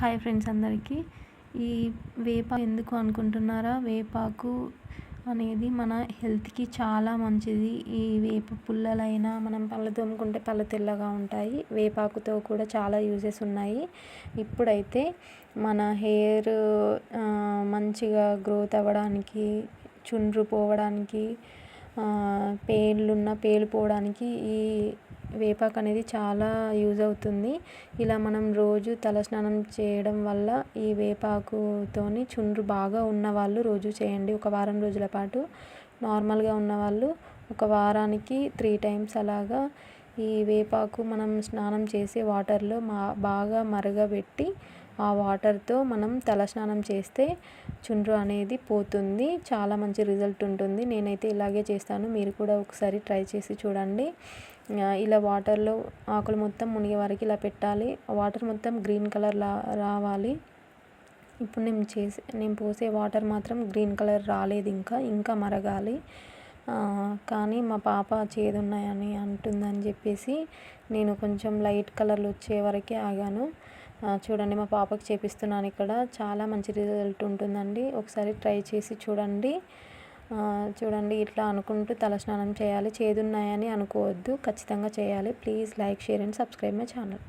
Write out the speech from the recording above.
Hi friends అందరికీ. ఈ వేప ఎందుకు అనుకుంటున్నారా? వేపాకు అనేది మన హెల్త్కి చాలా మంచిది. ఈ వేప పుల్లలైనా మనం పళ్ళు తోముకుంటే పళ్ళు తెల్లగా ఉంటాయి. వేపాకుతో కూడా చాలా యూజెస్ ఉన్నాయి. ఇప్పుడైతే మన హెయిర్ మంచిగా గ్రోత్ అవ్వడానికి చుండ్రు పోవడానికి పేళ్ళున్న పేలు పోవడానికి ఈ వేపాకు అనేది చాలా యూజ్ అవుతుంది. ఇలా మనం రోజు తలస్నానం చేయడం వల్ల ఈ వేపాకుతోని చుండ్రు బాగా ఉన్నవాళ్ళు రోజు చేయండి. ఒక వారం రోజుల పాటు నార్మల్గా ఉన్నవాళ్ళు ఒక వారానికి త్రీ టైమ్స్ అలాగా ఈ వేపాకు మనం స్నానం చేసే వాటర్లో మా బాగా మరగబెట్టి ఆ వాటర్తో మనం తలస్నానం చేస్తే చుండ్రు అనేది పోతుంది. చాలా మంచి రిజల్ట్ ఉంటుంది. నేనైతే ఇలాగే చేస్తాను. మీరు కూడా ఒకసారి ట్రై చేసి చూడండి. ఇలా వాటర్లో ఆకులు మొత్తం మునిగే వరకు ఇలా పెట్టాలి. వాటర్ మొత్తం గ్రీన్ కలర్ రావాలి. ఇప్పుడు నేను చేసే నేను పోసే వాటర్ మాత్రం గ్రీన్ కలర్ రాలేదు ఇంకా. ఇంకా మరగాలి. కానీ మా పాప చేదున్నాయని అంటుందని చెప్పేసి నేను కొంచెం లైట్ కలర్లు వచ్చే వరకే ఆగాను. చూడండి మా పాపకి చేపిస్తున్నాను ఇక్కడ. చాలా మంచి రిజల్ట్ ఉంటుందండి. ఒకసారి ట్రై చేసి చూడండి. చూడండి ఇట్లా అనుకుంటూ తలస్నానం చేయాలి. చేదున్నాయని అనుకోవద్దు. ఖచ్చితంగా చేయాలి. Please like share and subscribe my channel.